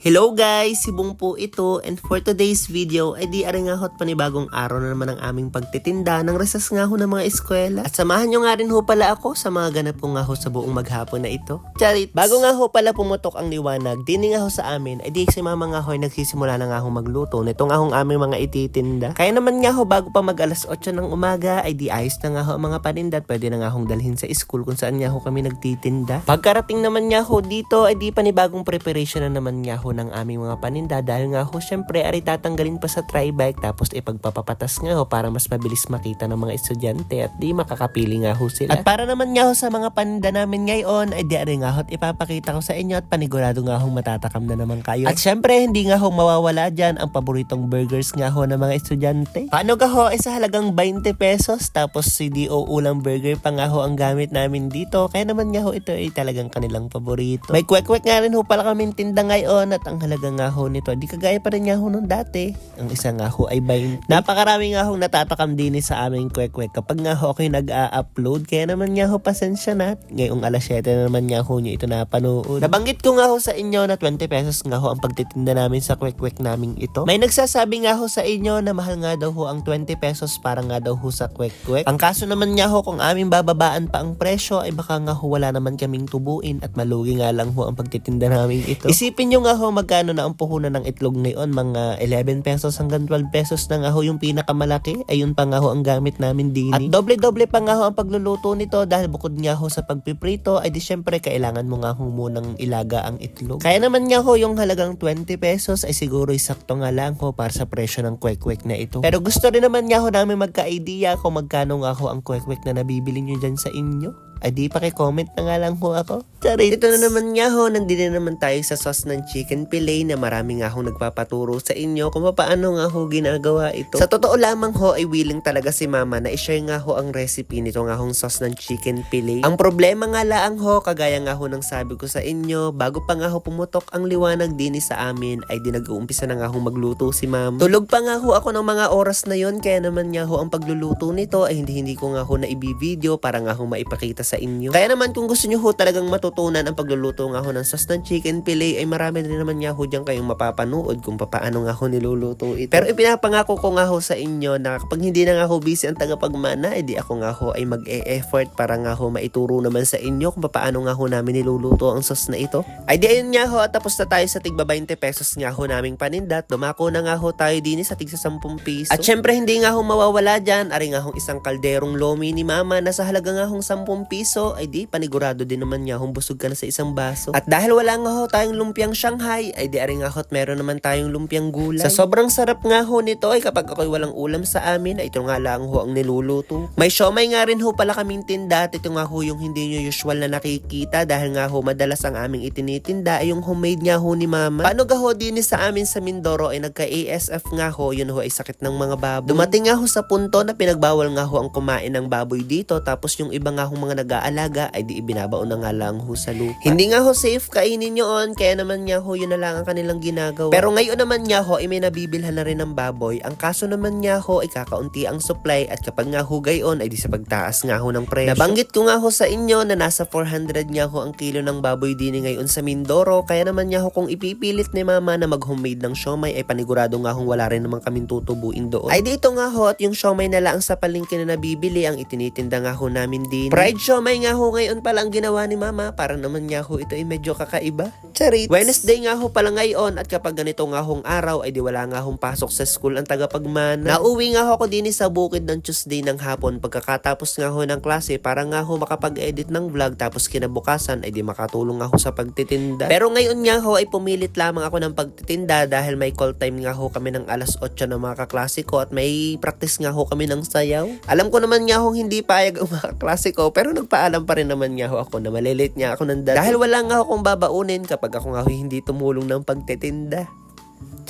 Hello guys! Sibong po ito and for today's video ay di aring nga hot panibagong araw na naman ang aming pagtitinda ng resas nga ho ng mga eskwela. At samahan nyo nga rin ho pala ako sa mga ganap ko nga ho sa buong maghapon na ito. Charit! Bago nga ho pala pumutok ang liwanag, dini nga ho sa amin ay di si mama nga ho ay nagsisimula na nga ho magluto nito nga hong aming mga ititinda. Kaya naman nga ho bago pa mag alas 8 ng umaga ay di ayos na nga ho ang mga paninda at pwede na nga hong dalhin sa school kung saan nga ho kami nagtitinda. Pagkarating naman nga ho dito ay di panibagong preparation na naman nga ho ng aming mga paninda dahil nga ho syempre ari tatanggalin pa sa tri-bike tapos ipagpapapatas nga ho para mas mabilis makita ng mga estudyante at di makakapili nga ho sila. At para naman nga ho sa mga paninda namin ngayon ay di ari nga ho ipapakita ko sa inyo at panigurado nga ho matatakam na naman kayo. At syempre hindi nga ho mawawala dyan ang paboritong burgers nga ho ng mga estudyante. Paano ka ho ay sa halagang 20 pesos tapos si DO ulang burger pa nga ho ang gamit namin dito kaya naman nga ho ito ay talagang kanilang paborito. May kwek-kwek nga rin ho pala kaming tinda ngayon at ang halaga nga ho nito di kagaya pa rin nga ho nung dati. Ang isa nga ho ay 20. Napakarami nga ho natatakam din sa aming kwek-kwek kapag nga ho ako yung nag-a-upload kaya naman nga ho pasensya na. Ngayong alas 7 na naman nga ho nyo ito napanood. Nabanggit ko nga ho sa inyo na 20 pesos nga ho ang pagtitinda namin sa kwek-kwek naming ito. May nagsasabi nga ho sa inyo na mahal nga daw ho ang 20 pesos para nga daw ho sa kwek-kwek. Ang kaso naman nga ho kung aming bababaan pa ang presyo ay baka nga ho wala naman kaming tubuin at malugi nga lang ho ang pagtitinda namin ito. Isipin nyo nga ho magkano na ang puhunan ng itlog ngayon mga 11 pesos hanggang 12 pesos na nga ho yung pinakamalaki ayun pa nga ho ang gamit namin din. At doble-doble pa nga ho ang pagluluto nito dahil bukod nga ho sa pagpiprito ay di syempre kailangan mo nga ho munang ilaga ang itlog. Kaya naman nga ho yung halagang 20 pesos ay siguro sakto nga lang ho para sa presyo ng kwek-kwek na ito. Pero gusto rin naman nga ho namin magka-idea kung magkano nga ho ang kwek-kwek na nabibili nyo dyan sa inyo. Ay di paki-comment na nga lang ho ako. Charit. Ito na naman nga ho, nandito na naman tayo sa sauce ng chicken fillet na marami nga ho nagpapaturo sa inyo kung paano nga ho ginagawa ito. Sa totoo lamang ho ay willing talaga si mama na i-share nga ho ang recipe nito nga hong sauce ng chicken fillet. Ang problema nga laang ho, kagaya nga ho ng sabi ko sa inyo, bago pa nga ho pumutok ang liwanag din sa amin ay di nag-uumpisa na nga ho magluto si mama. Tulog pa nga ho ako ng mga oras na yon kaya naman nga ho ang pagluluto nito ay hindi hindi ko nga ho na i-video para nga ho maipakita sa inyo. Kaya naman kung gusto nyo ho talagang matutunan ang pagluluto nga ho ng sauce ng chicken fillet ay marami rin naman nga ho dyan kayong mapapanood kung paano nga ho niluluto ito. Pero ipinapangako ko nga ho sa inyo na kapag hindi na nga ho busy ang tagapagmana, edi ako nga ho ay mag-e-effort para nga ho maituro naman sa inyo kung paano nga ho namin niluluto ang sauce na ito. Ay di ayun nga ho at tapos na tayo sa tigba 20 pesos nga ho naming panindat. Dumako na nga ho tayo din sa tigsa 10 piso. At syempre hindi nga ho mawawala dyan, ari nga hong isang kalderong lomi ni mama na sa halaga nga hong 10 piso ay di panigurado din naman niya kung busog ka na sa isang baso. At dahil wala nga ho tayong lumpiang Shanghai ay di ari nga ho't meron naman tayong lumpiang gulay. Sa sobrang sarap nga ho nito ay kapag ako'y walang ulam sa amin ay ito nga lang ho ang niluluto. May siomay nga rin ho pala kaming tinda at ito nga ho yung hindi nyo usual na nakikita dahil nga ho madalas ang aming itinitinda ay yung homemade nga ho ni mama. Paano ga ho din sa amin sa Mindoro ay nagka-ASF nga ho yun ho ay sakit ng mga baboy. Dumating nga ho sa punto na pinagbawal nga ho ang kumain ng baboy dito tapos yung iba nga ho mga nag-aalaga ay di ibinabaon na nga lang ho sa lupa. Hindi nga ho safe kainin yun kaya naman nga ho yun na lang ang kanilang ginagawa. Pero ngayon naman nga ho ay may nabibilhan na rin ng baboy. Ang kaso naman nga ho ay kakaunti ang supply at kapag nga ho gayon ay di sa pagtaas nga ho ng presyo. Nabanggit ko nga ho sa inyo na nasa 400 nga ho ang kilo ng baboy din ngayon sa Mindoro kaya naman nga ho kung ipipilit ni mama na mag-homemade ng siomay ay panigurado nga hong wala rin naman kaming tutubuin doon. Ay dito nga ho at yung siomay na lang sa palengke na nabibili ang itinitinda nga ho namin din. Fried siomay nga ho ngayon pala ang ginawa ni mama para naman nga ho ito ay medyo kakaiba. Charit. Wednesday nga ho pala ngayon at kapag ganito nga hong araw ay di wala nga hong pasok sa school ang tagapagmana. Nauwi nga ho ako din sa bukid ng Tuesday ng hapon pagkakatapos nga ho ng klase para nga ho makapag-edit ng vlog tapos kinabukasan ay di makatulong nga ho sa pagtitinda. Pero ngayon nga ho ay pumilit lamang ako ng pagtitinda dahil may call time nga ho kami ng alas 8 ng mga kaklase ko at may practice nga ho kami ng sayaw. Alam ko naman nga ho hindi payag ang mga kaklase ko pero nagpaalam pa rin naman nga ho ako na malilate nga ako ng dati. Dahil wala nga akong babaunin kapag ako nga hindi tumulong ng pagtitinda.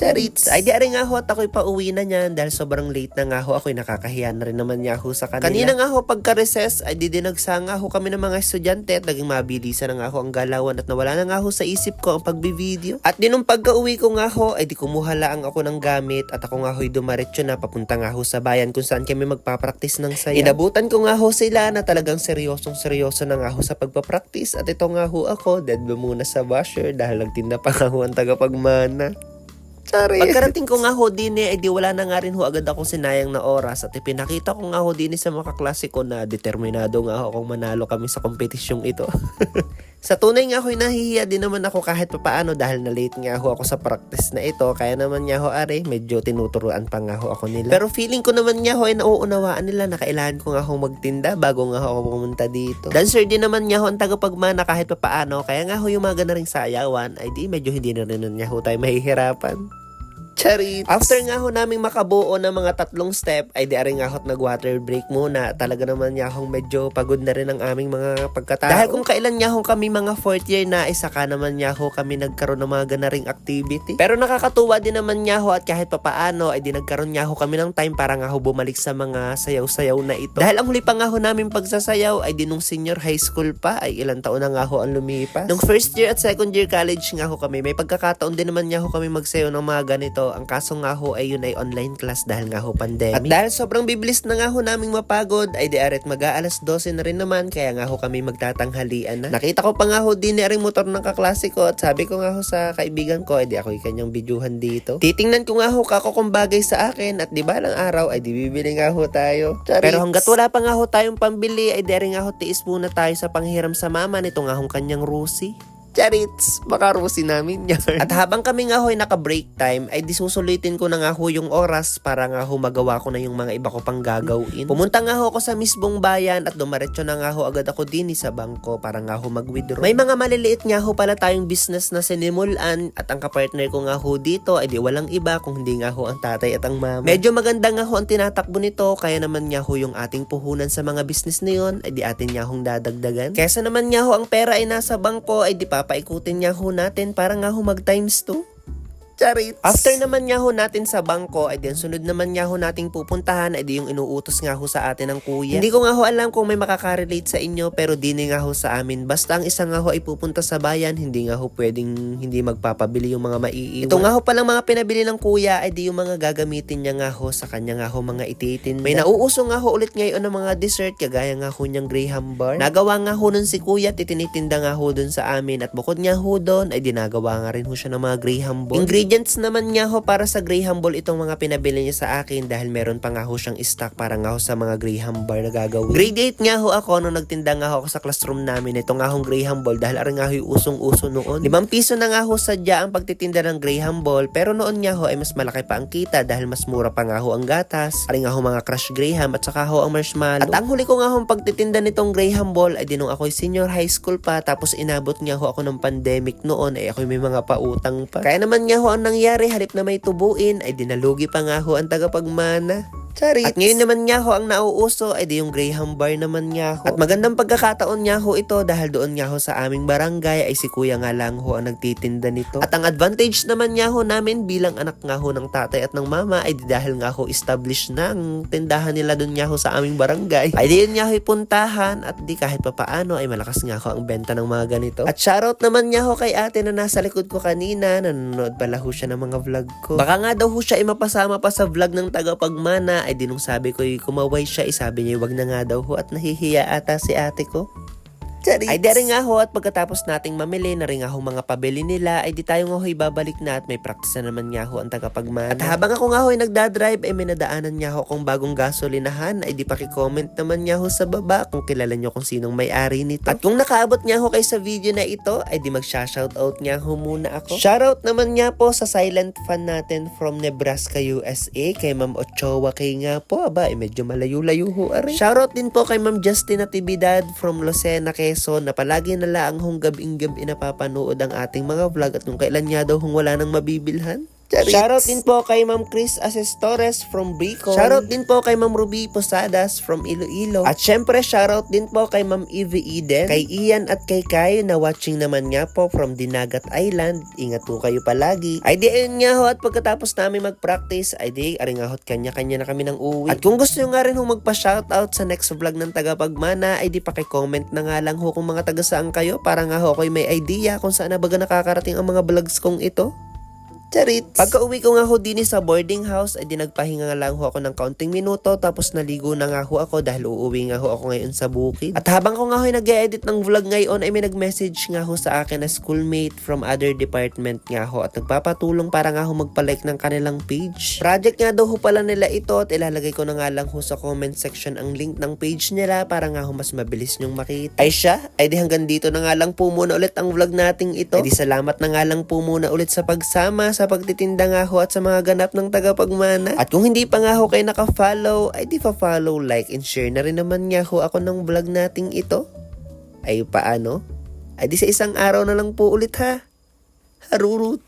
Charits. Ay, di nga ho at ako'y pauwi na niyan dahil sobrang late na nga ho. Ako'y nakakahiya na rin naman niya ho sa kanila. Kanina nga ho pagka-recess ay di dinagsa nga ho kami ng mga estudyante at naging mabilisan na nga ho ang galawan at nawala na nga ho sa isip ko ang pagbi-video. At di nung pagka-uwi ko nga ho ay di kumuha lang ako ng gamit at ako nga ho'y dumaretso na papunta nga ho sa bayan kung saan kami magpa-practice ng sayaw. Inabutan ko nga ho sila na talagang seryosong seryoso na nga ho sa pagpa-practice at ito nga ho ako dead ba muna sa basher dahil nagtinda pa nga ho ang tagapagmana. Sorry. Pagkarating ko nga ho din eh, di wala na nga rin ho agad akong sinayang na oras at ipinakita ko nga ho din eh sa mga kaklase ko na determinado nga ho kung manalo kami sa kompetisyong ito. sa tunay nga ho'y nahihiya din naman ako kahit papaano dahil na late nga ho ako sa practice na ito kaya naman nga ho are medyo tinuturuan pa nga ho ako nila. Pero feeling ko naman nga ho ay nauunawaan nila na kailangan ko nga ho magtinda bago nga ho ako pumunta dito. Dancer din naman nga ho ang tagapagmana kahit papaano kaya nga ho yung mga ganaring sayawan ay di medyo hindi na rin nga ho tayo mahihirapan. Charit. After nga ho naming makabuo ng mga tatlong step, ay di aring nga ho't nag-water break muna. Talaga naman nga hong medyo pagod na rin ang aming mga pagkatao. Dahil kung kailan nga ho kami mga fourth year na, isa ka naman nga ho kami nagkaroon ng mga ganaring activity. Pero nakakatuwa din naman nga ho at kahit papaano, ay di nagkaroon nga ho kami ng time para nga ho bumalik sa mga sayaw-sayaw na ito. Dahil ang huli pa nga ho namin pagsasayaw ay di nung senior high school pa, ay ilang taon na nga ho ang lumipas. Nung first year at second year college nga ho kami, may pagkakataon din naman nga ho kami magsayaw ng mga ganito. Ang kaso nga ho ay yun ay online class dahil nga ho pandemic. At dahil sobrang bibilis na nga ho naming mapagod, ay di aret mag-aalas 12 na rin naman, kaya nga ho kami magtatanghalian na. Nakita ko pa nga ho din ni aring motor ng kaklase ko at sabi ko nga ho sa kaibigan ko, ay di ako kanyang bidyuhan dito. Titingnan ko nga ho kako kung bagay sa akin at di ba lang araw ay di bibili nga ho tayo. Charits. Pero hanggat wala pa nga ho tayong pambili, ay di nga ho tiis muna tayo sa panghiram sa mama nito nga hong kanyang Rusi. Charits, baka rusi namin yan. At habang kami nga ho'y naka-break time, ay disusulitin ko na nga ho yung oras para nga ho magawa ko na yung mga iba ko pang gagawin. Pumunta nga ho ako sa mismong bayan at dumaretso na nga ho agad ako din sa bangko para nga ho mag-withdraw. May mga maliliit nga ho pala tayong business na sinimulan at ang kapartner ko nga ho dito ay di walang iba kung hindi nga ho ang tatay at ang mama. Medyo maganda nga ho ang tinatakbo nito kaya naman nga ho yung ating puhunan sa mga business na yun ay di atin nga hong dadagdagan. Kesa naman nga ho ang pera ay nasa bangko ay di papaikutin nga ho natin para nga ho mag times 2. Charits. After naman nga ho natin sa bangko, ay din sunod naman nga ho nating pupuntahan, ay di yung inuutos nga ho sa atin ng kuya. Hindi ko nga ho alam kung may makaka-relate sa inyo, pero di nga ho sa amin. Basta ang isa nga ho ay pupunta sa bayan, hindi nga ho pwedeng hindi magpapabili yung mga maiiwan. Ito nga ho palang mga pinabili ng kuya, ay di yung mga gagamitin niya nga ho sa kanya nga ho mga ititin. May nauuso nga ho ulit ngayon ng mga dessert, kagaya nga ho niyang Graham bar. Nagawa nga ho nun si kuya, at itinitinda nga ho dun sa amin. At bukod nga ho doon, ay dinagawa nga rin ho siya ng mga Graham ball. Ingredients naman nga ho para sa Graham ball itong mga pinabili niya sa akin dahil meron pa nga ho siyang stock para nga ho sa mga Graham bar na gagawin. Grade 8 nga ho ako nung nagtinda nga ho ako sa classroom namin ito nga hong Graham ball dahil aring nga ho yung usong-uso noon. Limang piso na nga ho sadya ang pagtitinda ng Graham ball pero noon nga ho ay mas malaki pa ang kita dahil mas mura pa nga ho ang gatas. Aring nga ho mga crush Graham at saka ho ang marshmallow. At ang huli ko nga ho pagtitinda nitong Graham ball ay dinong ako'y senior high school pa tapos inabot nga ho ako ng pandemic noon ay ako'y may mga pautang pa. Kaya naman nga ho ang nangyari halip na may tubuin ay dinalugi pa nga ho ang tagapagmana. Charits. At ngayon naman nga ho ang nauuso ay di yung Graham bar naman nga ho. At magandang pagkakataon nga ho ito dahil doon nga ho sa aming barangay ay si kuya nga lang ho ang nagtitinda nito. At ang advantage naman nga ho namin bilang anak nga ho ng tatay at ng mama ay di dahil nga ho established na ang tindahan nila doon nga ho sa aming barangay. Ay di yun nga ho puntahan at di kahit papaano ay malakas nga ho ang benta ng mga ganito. At shoutout naman nga ho kay ate na nasa likod ko kanina nanonood pala ho siya ng mga vlog ko. Baka nga daw ho siya ay mapasama pa sa vlog ng tagapagmana ay di nung sabi ko kumaway siya, ay sabi niya wag na nga daw ho at nahihiya ata si ate ko. Charits. Ay dari nga ho at pagkatapos nating mamili na rin nga ho mga pabili nila ay di tayo nga ho ibabalik na at may practice na naman nga ho ang tagapagmana. At habang ako nga ho ay nagdadrive ay may nadaanan nga ho kung bagong gasolinahan ay di paki-comment naman nga ho sa baba kung kilala nyo kung sinong may-ari nito. At kung nakaabot nga ho kay sa video na ito ay di mag-shoutout nga ho muna ako. Shoutout naman nga po sa silent fan natin from Nebraska, USA kay Ma'am Ochoa kay nga po. Aba, ay medyo malayo-layo ho ari. Shoutout din po kay Ma'am Justin Natividad from Lucena, Quezon na palagi na laang hong gabing gabi ang ating mga vlog at kung kailan nga daw hong wala nang mabibilhan. Charit. Shoutout din po kay Ma'am Chris Ases Torres from Bicol. Shoutout din po kay Ma'am Ruby Posadas from Iloilo. At syempre, shoutout din po kay Ma'am Evie Eden, kay Ian at kay Kai na watching naman nga po from Dinagat Island. Ingat po kayo palagi. Ay di ayun nga ho at pagkatapos namin mag-practice, ay di aring nga ho at kanya-kanya na kami ng uwi. At kung gusto nyo nga rin ho magpa-shoutout sa next vlog ng Tagapagmana, ay di pakicomment na nga lang ho kung mga taga saan kayo para nga ho ako'y may idea kung saan na baga nakakarating ang mga vlogs kong ito. Charit. Pagka uwi ko nga ho din sa boarding house, ay di nagpahinga nga lang ho ako ng kaunting minuto tapos naligo na nga ho ako dahil uuwi nga ho ako ngayon sa bukid. At habang ko nga ho nag-edit ng vlog ngayon ay may nag-message nga ho sa akin na schoolmate from other department nga ho at nagpapatulong para nga ho magpalike ng kanilang page. Project nga daw ho pala nila ito at ilalagay ko na nga lang ho sa comment section ang link ng page nila para nga ho mas mabilis nyong makita. Ay siya, ay di hanggang dito na nga lang po muna ulit ang vlog nating ito. Ay di salamat na nga lang po muna ulit sa pagsama sa pagtitinda nga ho at sa mga ganap ng tagapagmana. At kung hindi pa nga ho kayo naka-follow, ay di pa-follow, like, and share na rin naman nga ho ako ng vlog nating ito. Ay paano? Ay di sa isang araw na lang po ulit ha. Harurut.